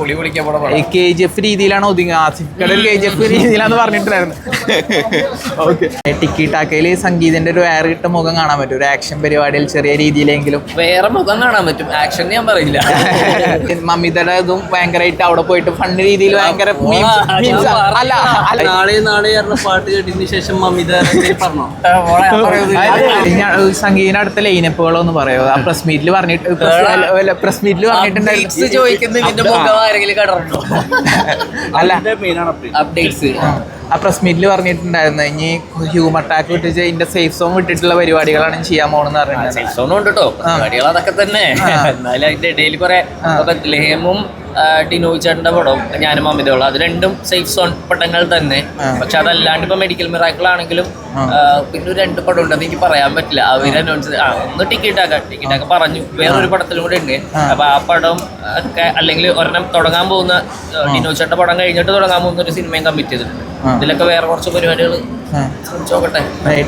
പുളി കുളിക്കാൻ പോണ പടം. കെ ജി എഫ് രീതിയിലാണ് ഒതുങ്ങി ആസിഫിക്കയുടെ ഒരു കെ ജി എഫ് രീതിയിലാന്ന് പറഞ്ഞിട്ടുണ്ടായിരുന്നു. ഓക്കെ ടിക്കി ടാക്കയിൽ സംഗീതന്റെ ഒരു വേറെ ഇട്ട മുഖം കാണാൻ പറ്റും. ഒരു ആക്ഷൻ പരിപാടിയിൽ ചെറിയ രീതിയിലെങ്കിലും. വേറെ മുഖം കാണാൻ പറ്റും. ആക്ഷൻ ഞാൻ പറയില്ല. മമിതയുടെ ഇതും ഭയങ്കരമായിട്ട് അവിടെ പോയിട്ട് ഫണ്ട് രീതിയിൽ ഭയങ്കര. അല്ല നാളെ നാളെ പാട്ട് കേട്ടതിന് ശേഷം മമിത പറഞ്ഞോ? പറയുന്നില്ല. അടുത്ത ലൈനപ്പുകളൊന്ന് പറയോ? ആ പ്രസ് മീറ്റിൽ പറഞ്ഞിട്ട് പ്രസ് മീറ്റിൽ പറഞ്ഞിട്ടുണ്ടായിരുന്നു. ചോദിക്കുന്ന ഇതിന്റെ മുഖം ആരെങ്കിലും കടറുണ്ടോ അല്ല. മെയിനാണ് അപ്ഡേറ്റ്സ് ആ. പ്രസ് മീറ്റിൽ പറഞ്ഞിട്ടുണ്ടായിരുന്നു. ഇനി ഹ്യൂമർ അറ്റാക്ക് വിട്ടിട്ട് ഇതിന്റെ സേഫ് സോൺ വിട്ടിട്ടുള്ള പരിപാടികളാണ് ചെയ്യാൻ പോണെന്ന് സേഫ് സോണും ഉണ്ട് കേട്ടോ പരിപാടികൾ അതൊക്കെ തന്നെ. എന്നാലും അതിന്റെ ഇടയിൽ കുറെ ബത്ലഹേമും ഡിനോയ് ചേട്ടന്റെ പടവും ഞാനും അമിതോളം അത് രണ്ടും സേഫ് സോൺ പടങ്ങൾ തന്നെ. പക്ഷെ അതല്ലാണ്ട് ഇപ്പൊ മെഡിക്കൽ മിറാക്കിൾ ആണെങ്കിലും പിന്നെ ഒരു രണ്ട് പടം ഉണ്ട് അത് എനിക്ക് പറയാൻ പറ്റില്ല. അവർ അനൗൺസ് ആ ഒന്ന് ടിക്കറ്റ് ആക്കാം. ടിക്കറ്റ് ആക്കാൻ പറഞ്ഞു. വേറൊരു പടത്തിലും കൂടെ ഉണ്ട്. അപ്പൊ ആ പടം ഒക്കെ അല്ലെങ്കിൽ ഒരെണ്ണം തുടങ്ങാൻ പോകുന്ന ടിനു ചേട്ടന്റെ പടം കഴിഞ്ഞിട്ട് തുടങ്ങാൻ പോകുന്ന ഒരു സിനിമയും കമ്മിറ്റ് ചെയ്തിട്ടുണ്ട്. ഇതിലൊക്കെ വേറെ കുറച്ച് പരിപാടികൾ ശ്രമിച്ചോക്കട്ടെ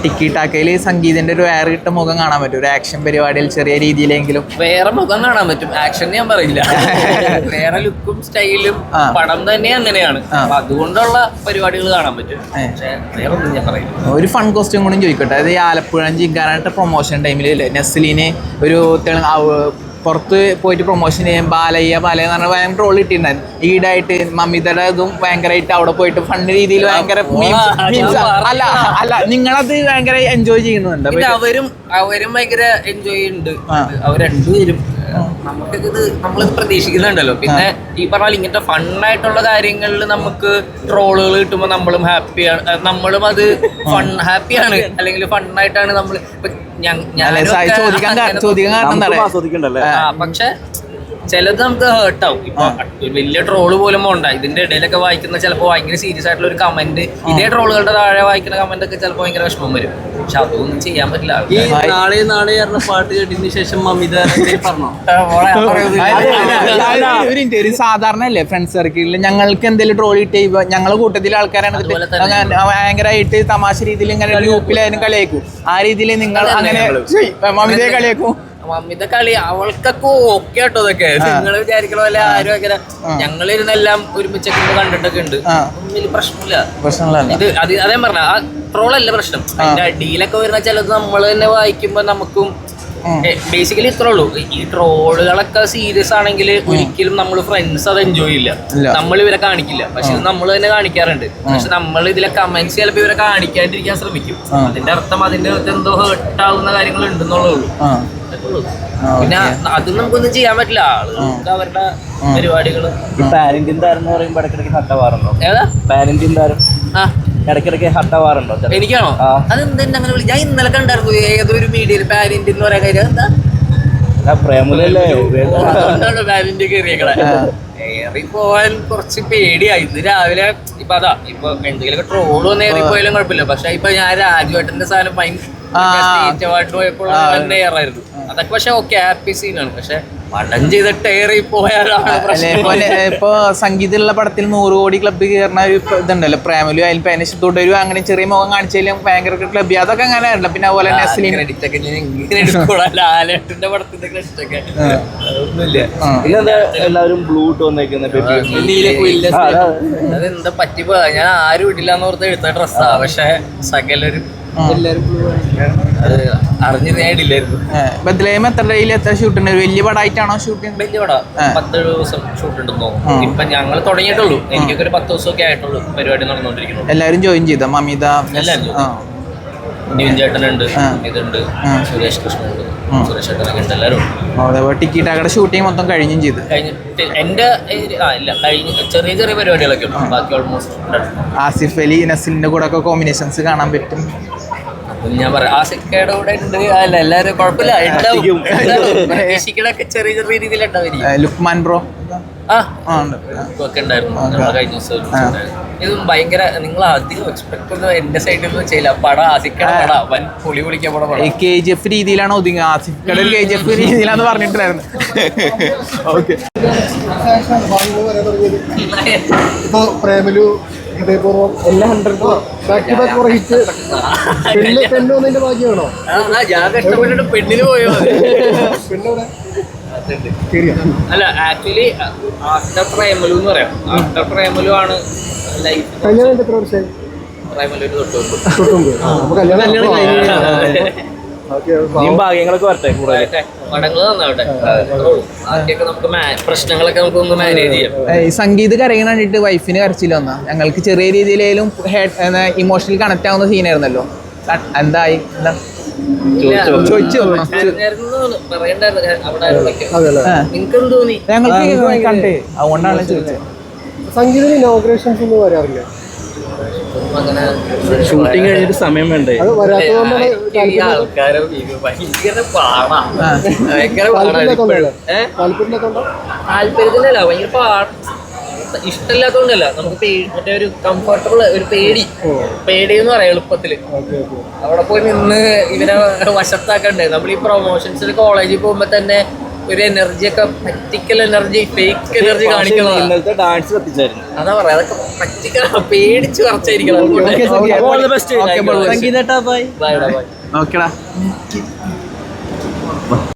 ടിക്കി ടാക്കയിൽ സംഗീതന്റെ ഒരു വേറെ ഇട്ട മുഖം കാണാൻ പറ്റും. ഒരു ആക്ഷൻ പരിപാടിയിൽ ചെറിയ രീതിയിലെങ്കിലും. വേറെ മുഖം കാണാൻ പറ്റും. ആക്ഷൻ ഞാൻ പറയില്ല. വേറെ ലുക്കും സ്റ്റൈലും പടം തന്നെ അങ്ങനെയാണ്. അതുകൊണ്ടുള്ള പരിപാടികൾ കാണാൻ പറ്റും. വേറെ ഒന്നും ഞാൻ പറയില്ല. ഒരു ഫൺ കോസ്റ്റ്യൂം കൂടി ചോദിക്കട്ടെ. അതായത് ആലപ്പുഴ ജിങ്കാനായിട്ട് പ്രൊമോഷൻ ടൈമിൽ നെസ്ലിന് ഒരു തെളു- പുറത്ത് പോയിട്ട് പ്രൊമോഷൻ ചെയ്യാൻ ബാലയ്യ ബാലയ്യ എന്ന് പറഞ്ഞാൽ ഭയങ്കര റോൾ കിട്ടിയിട്ടുണ്ടായിരുന്നു ഈടായിട്ട് മമിതയുടെ ഇതും ഭയങ്കരമായിട്ട് അവിടെ പോയിട്ട് ഫണ്ട് രീതിയിൽ ഭയങ്കര. അല്ല അല്ല നിങ്ങളത് ഭയങ്കര എൻജോയ് ചെയ്യുന്നുണ്ട് അവരും അവരും ഭയങ്കര എൻജോയ് ഉണ്ട്. അവർ രണ്ടുപേരും നമുക്കിത് നമ്മളിത് പ്രതീക്ഷിക്കുന്നുണ്ടല്ലോ. പിന്നെ ഈ പറഞ്ഞാൽ ഇങ്ങനത്തെ ഫണ്ണായിട്ടുള്ള കാര്യങ്ങളിൽ നമുക്ക് ട്രോളുകൾ കിട്ടുമ്പോൾ നമ്മളും ഹാപ്പിയാണ് നമ്മളും അത് ഫൺ ഹാപ്പിയാണ് അല്ലെങ്കിൽ ഫണ്ണായിട്ടാണ് നമ്മൾ ഞാൻ പക്ഷെ ചിലത് നമുക്ക് ഹേർട്ട് ആവും. ഇപ്പൊ ഒരു വലിയ ട്രോൾ പോലും പോണ്ട. ഇതിന്റെ ഇടയിലൊക്കെ വായിക്കുന്ന ചിലപ്പോൾ ഭയങ്കര സീരിയസ് ആയിട്ടുള്ള ഒരു കമന്റ് ഇതേ ട്രോളുകളുടെ താഴെ വായിക്കുന്ന കമന്റ് ഒക്കെ ചിലപ്പോൾ ഭയങ്കര വിഷമം വരും. പക്ഷെ അതൊന്നും ചെയ്യാൻ പറ്റില്ല. ഈ നാളെ നാളെ പറഞ്ഞ പാട്ട് കേട്ടതിന് ശേഷം മമിത പറഞ്ഞോ? സാധാരണ അല്ലേ ഫ്രണ്ട്സ് സർക്കിളിൽ ഞങ്ങൾക്ക് എന്തെങ്കിലും ട്രോൾ ഇട്ട് ഞങ്ങളെ കൂട്ടത്തിലെ ആൾക്കാരാണ്. ഭയങ്കരമായിട്ട് തമാശ രീതിയിൽ ഇങ്ങനെ ഗ്രൂപ്പിലായാലും കളിയാക്കും. ആ രീതിയിൽ നിങ്ങൾ അങ്ങനെ മമിതയെ കളിയാക്കും. മമ്മിന്റെ കളി അവൾക്കൊക്കെ ഓക്കെ കേട്ടോ ഇതൊക്കെ. നിങ്ങൾ വിചാരിക്കണ പോലെ ആരും അങ്ങനെ ഞങ്ങളിരുന്നെല്ലാം ഒരുമിച്ചൊക്കെ ഇരുന്ന് കണ്ടിട്ടൊക്കെ ഉണ്ട്. വലിയ പ്രശ്നമില്ല. പ്രശ്നങ്ങളല്ല. ഇത് അത് അതേ പറഞ്ഞ ആ ട്രോളല്ല പ്രശ്നം. അതിന്റെ അടിയിലൊക്കെ വരുന്ന ചിലത് നമ്മൾ തന്നെ വായിക്കുമ്പോ നമുക്കും ബേസിക്കലി ഇത്രേ ഉള്ളൂ. ഈ ട്രോളുകളൊക്കെ സീരിയസ് ആണെങ്കിൽ ഒരിക്കലും നമ്മൾ ഫ്രണ്ട്സ് അത് എൻജോയ് ഇല്ല. നമ്മൾ ഇവരെ കാണിക്കില്ല. പക്ഷെ നമ്മൾ തന്നെ കാണിക്കാറുണ്ട്. പക്ഷെ നമ്മൾ ഇതിലെ കമന്റ്സ് ചിലപ്പോൾ ഇവരെ കാണിക്കാണ്ടിരിക്കാൻ ശ്രമിക്കും. അതിന്റെ അർത്ഥം അതിന്റെ എന്തോ ഹേർട്ടാവുന്ന കാര്യങ്ങൾ ഉണ്ടെന്നുള്ളേ പിന്നെ അത് നമുക്കൊന്നും ചെയ്യാൻ പറ്റില്ല. ആളുകൾക്ക് അവരുടെ പരിപാടികൾ ഈ പാരന്റിൻ താരം എന്ന് പറയുമ്പോൾ ഇടയ്ക്കിടയ്ക്ക് ഹട്ടാവാറുണ്ടോ ഏതാ? പാരന്റിൻ താരം. ആ. ഇടയ്ക്കിടയ്ക്ക് ഹട്ടാവാറുണ്ടോ എനിക്കാണോ. അതെന്താ അങ്ങനെ ഞാൻ ഇന്നലെ കണ്ടായിരുന്നു ഏതൊരു മീഡിയയിൽ പാരന്റിൻ എന്ന് പറയാൻ കാര്യം. എന്താ പ്രേമലല്ലേ? അതുകൊണ്ടാണ് പാരന്റ് കയറിയേക്കണേ. ഏറി പോവാൻ കുറച്ച് പേടിയായി. ഇന്ന് രാവിലെ ഇപ്പൊ അതാ ഇപ്പൊ എന്തെങ്കിലും ട്രോൾ വന്ന് കയറി പോയാലും കുഴപ്പമില്ല. പക്ഷെ ഇപ്പൊ ഞാൻ രാജുവേട്ടന്റെ സാധനം ആ. അതൊക്കെ പക്ഷെ ഓക്കെ ഹാപ്പി സീനാണ് പക്ഷെ പടം ചെയ്തിട്ട് ഏറി പോയാലാണ് അല്ലെ പ്രശ്നം. ഇപ്പൊ സംഗീതമുള്ള പടത്തിൽ നൂറ് കോടി ക്ലബ്ബ് കയറുന്ന ഒരു ഇതുണ്ടല്ലോ പ്രേമലു അതിൽ പേനശ് തുടരും അങ്ങനെ ചെറിയ മുഖം കാണിച്ചാലും ഭയങ്കര ക്ലബ്ബ് അതൊക്കെ അങ്ങനെ ആയിരുന്നു പിന്നെ അതുപോലെ എല്ലാവരും ബ്ലൂ അതെന്താ പറ്റിപ്പോ ഞാൻ ആരും ഇടില്ലാന്ന് ഓർത്ത് എടുത്ത ഡ്രസ്സാ. പക്ഷെ സകലരും നേടില്ലായിരുന്നു. അറിഞ്ഞ് ബദ്ലേം എത്ര ഡേയിൽ എത്ര ഷൂട്ട് ഉണ്ട്? വലിയ പടമായിട്ടാണോ ഷൂട്ടിംഗ് വലിയ പട. പത്ത് ദിവസം ഷൂട്ട് ഉണ്ടെന്ന് തോന്നുന്നു. ഇപ്പൊ ഞങ്ങൾ തുടങ്ങിയിട്ടുള്ളൂ. എനിക്കൊക്കെ ഒരു പത്ത് ദിവസമൊക്കെ ആയിട്ടുള്ളൂ പരിപാടി നടന്നുകൊണ്ടിരിക്കുന്നു എല്ലാവരും ജോയിൻ ചെയ്ത? മമിത എല്ലാവരും ചേട്ടനുണ്ട്. ഇതുണ്ട്. സുരേഷ് കൃഷ്ണനുണ്ട് സുരേഷ് ചേട്ടനൊക്കെ ഉണ്ട് എല്ലാവരും അതേപോലെ ടിക്കറ്റ് ഷൂട്ടിങ് മൊത്തം കഴിഞ്ഞും ചെയ്ത്. കഴിഞ്ഞിട്ട് എന്റെ ഏരി- ആ ഇല്ല കഴിഞ്ഞ ചെറിയ ചെറിയ പരിപാടികളൊക്കെ ഉണ്ട്. ബാക്കി ഓൾമോസ്റ്റ് ആസിഫ് അലി നസിലിന്റെ കൂടെ ഒക്കെ കോമ്പിനേഷൻസ് കാണാൻ പറ്റും. ഞാൻ പറയാം ആ സിക്കയുടെ കൂടെ ഉണ്ട്. അല്ല എല്ലാവരും കുഴപ്പമില്ല. ഉണ്ടാവും. ഉണ്ടാവും. പ്രതീക്ഷിക്കണൊക്കെ ചെറിയ ചെറിയ രീതിയിലുണ്ടാവും ലുക്മാൻ ബ്രോ? ആ. ഒക്കെ ഉണ്ടായിരുന്നു. കഴിഞ്ഞ ദിവസം. ഇതും ഭയങ്കര നിങ്ങൾ അധികം എക്സ്പെക്ട് ഒന്നും എന്റെ സൈഡിൽ നിന്ന് ചെയ്യില്ല. പടം ആസിക്കട പട വൻ പുളി പൊളിക്കാൻ പോണ പടം. കെ ജി എഫ് രീതിയിലാണ് ഒതുങ്ങി ആസിക്കട ഒരു കെ ജി എഫ് രീതിയിലാന്ന് പറഞ്ഞിട്ടുണ്ടായിരുന്നു. ഓക്കെ ഇപ്പൊ പ്രേമലു ഹൃദയപൂർവം എല്ലാം ഹൺഡ്രഡ് ബാക്ക് ടു ബാക്ക് കുറെ ഹിറ്റ് പെണ്ണ് പെണ്ണ് വന്നതിന്റെ ഭാഗ്യമാണോ? ഞാൻ കഷ്ടപ്പെട്ടിട്ട് പെണ്ണിന് പോയോ? പെണ്ണെവിടെ അല്ല ആക്ച്വലി ആഫ്റ്റർ പ്രേമലു എന്ന് പറയാം. ആഫ്റ്റർ പ്രേമലു ആണ് ലൈഫ് കല്യാണം എത്ര വർഷമായി? പ്രേമലുവിന് തൊട്ട് അപ്പൊ കല്യാണം ഭാഗ്യങ്ങളൊക്കെ വരട്ടെ പടങ്ങൾ നന്നാവട്ടെ ആദ്യമൊക്കെ നമുക്ക് മാ- നമുക്ക് ഒന്ന് മാനേജ് ചെയ്യാം. ഈ സംഗീത് കരയണ കണ്ടിട്ട് വൈഫിന് കരച്ചില്ല വന്നാ. ഞങ്ങൾക്ക് ചെറിയ രീതിയിലേലും ഇമോഷണൽ കണക്ട് ആവുന്ന സീനായിരുന്നല്ലോ എന്തായി? എന്താ? ഞങ്ങൾക്ക് കണ്ടേ. അതുകൊണ്ടാണ് ചോദിച്ചത്. സംഗീതത്തിന് ഇനോഗ്രേഷൻസ് ഒന്നും വരാറില്ല. ഷൂട്ടിംഗ് കഴിഞ്ഞിട്ട് സമയം വേണ്ടേ? ആൾക്കാരെ ഭയങ്കര പാടാ. ഭയങ്കര ഭയങ്കര ഇഷ്ടമില്ലാത്തതുകൊണ്ടല്ല. നമുക്ക് പേടി മറ്റേ ഒരു കംഫർട്ടബിൾ ഒരു പേടി. പേടി എന്ന് പറയാം എളുപ്പത്തിൽ ഓക്കെ ഓക്കെ അവിടെ പോയി നിന്ന് ഇവരെ വശത്താക്കണ്ടേ? നമ്മൾ ഈ പ്രൊമോഷൻസിൽ കോളേജിൽ പോകുമ്പോ തന്നെ ഒരു എനർജി ഒക്കെ പ്രാക്ടിക്കൽ എനർജി ഫേക്ക് എനർജി കാണിക്കുന്നത് ഇന്നലത്തെ ഡാൻസ് കത്തിച്ചായിരുന്നു അതാ പറയാ അതൊക്കെ പേടിച്ച് കുറച്ചായിരിക്കണം